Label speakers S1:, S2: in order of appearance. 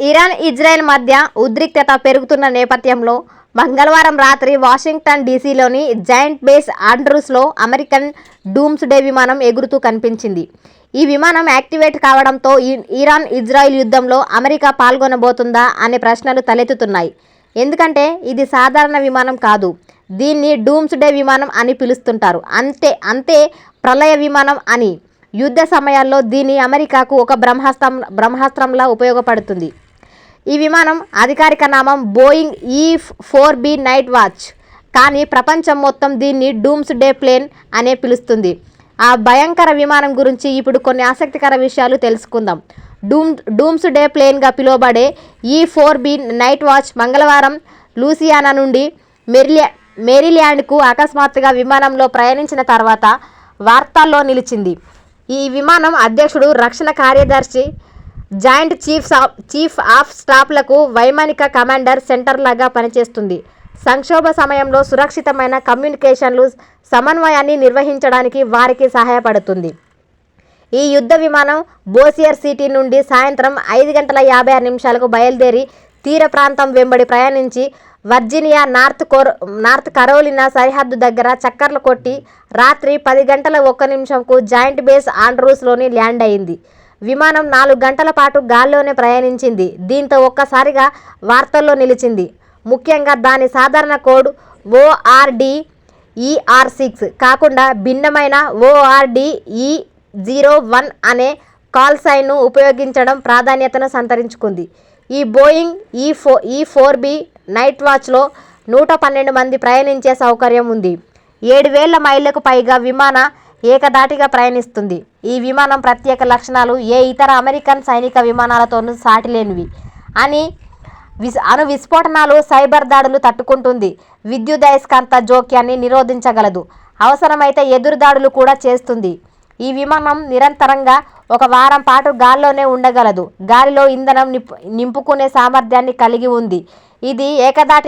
S1: Iran Israel మధ్య ఉద్రిక్తత పెరుగుతున్న నేపథ్యంలో మంగళవారం రాత్రి వాషింగ్టన్ డీసీలోని జాయింట్ బేస్ ఆండ్రూస్లో అమెరికన్ డూమ్స్ డే విమానం ఎగురుతూ కనిపించింది. ఈ విమానం యాక్టివేట్ కావడంతో ఈ- ఇరాన్ ఇజ్రాయెల్ యుద్ధంలో అమెరికా పాల్గొనబోతుందా అనే ప్రశ్నలు తలెత్తుతున్నాయి. ఎందుకంటే ఇది సాధారణ విమానం కాదు. దీన్ని డూమ్స్ డే విమానం అని పిలుస్తుంటారు. అంతే అంతే ప్రళయ విమానం అని. యుద్ధ సమయాల్లో దీని అమెరికాకు ఒక బ్రహ్మాస్త్రం బ్రహ్మాస్త్రంలా ఉపయోగపడుతుంది. ఈ విమానం అధికారిక నామం బోయింగ్ ఈ ఫోర్ బి నైట్ వాచ్. కానీ ప్రపంచం మొత్తం దీన్ని డూమ్స్ డే ప్లేన్ అనే పిలుస్తుంది. ఆ భయంకర విమానం గురించి ఇప్పుడు కొన్ని ఆసక్తికర విషయాలు తెలుసుకుందాం. డూమ్ డూమ్స్ డే ప్లేన్గా పిలువబడే ఈ ఫోర్ బి నైట్ వాచ్ మంగళవారం లూసియానా నుండి మెరిలియా మెరిల్యాండ్కు అకస్మాత్తుగా విమానంలో ప్రయాణించిన తర్వాత వార్తల్లో నిలిచింది. ఈ విమానం అధ్యక్షుడు రక్షణ కార్యదర్శి joint chief of chief of స్టాఫ్లకు వైమానిక కమాండర్ సెంటర్ లాగా పనిచేస్తుంది. సంక్షోభ సమయంలో సురక్షితమైన కమ్యూనికేషన్లు సమన్వయాన్ని నిర్వహించడానికి వారికి సహాయపడుతుంది. ఈ యుద్ధ విమానం బోసియర్ సిటీ నుండి సాయంత్రం ఐదు గంటల యాభై ఆరు నిమిషాలకు బయలుదేరి తీర ప్రాంతం వెంబడి ప్రయాణించి వర్జీనియా నార్త్ కోర్ నార్త్ కరోలినా సరిహద్దు దగ్గర చక్కర్లు కొట్టి రాత్రి పది గంటల ఒక్క నిమిషంకు జాయింట్ బేస్ ఆండ్రూస్లోని ల్యాండ్ అయింది. విమానం నాలుగు గంటల పాటు గాల్లోనే ప్రయాణించింది. దీంతో ఒక్కసారిగా వార్తల్లో నిలిచింది. ముఖ్యంగా దాని సాధారణ కోడ్ ఓఆర్డి ఈఆర్ సిక్స్ కాకుండా భిన్నమైన ఓఆర్డి ఈ జీరో వన్ అనే కాల్ సైన్ను ఉపయోగించడం ప్రాధాన్యతను సంతరించుకుంది. ఈ బోయింగ్ ఈ ఫో ఈ ఫోర్ బి నైట్ వాచ్లో నూట పన్నెండు మంది ప్రయాణించే సౌకర్యం ఉంది. ఏడు వేల మైళ్ళకు పైగా విమాన ఏకదాటిగా ప్రయాణిస్తుంది. ఈ విమానం ప్రత్యేక లక్షణాలు ఏ ఇతర అమెరికన్ సైనిక విమానాలతోనూ సాటిలేనివి. అని విస్ అణు విస్ఫోటనాలు సైబర్ దాడులు తట్టుకుంటుంది. విద్యుదయస్కాంత జోక్యాన్ని నిరోధించగలదు. అవసరమైతే ఎదురు దాడులు కూడా చేస్తుంది. ఈ విమానం నిరంతరంగా ఒక వారం పాటు గాల్లోనే ఉండగలదు. గాలిలో ఇంధనం నింపు నింపుకునే సామర్థ్యాన్ని కలిగి ఉంది. ఇది ఏకదాటి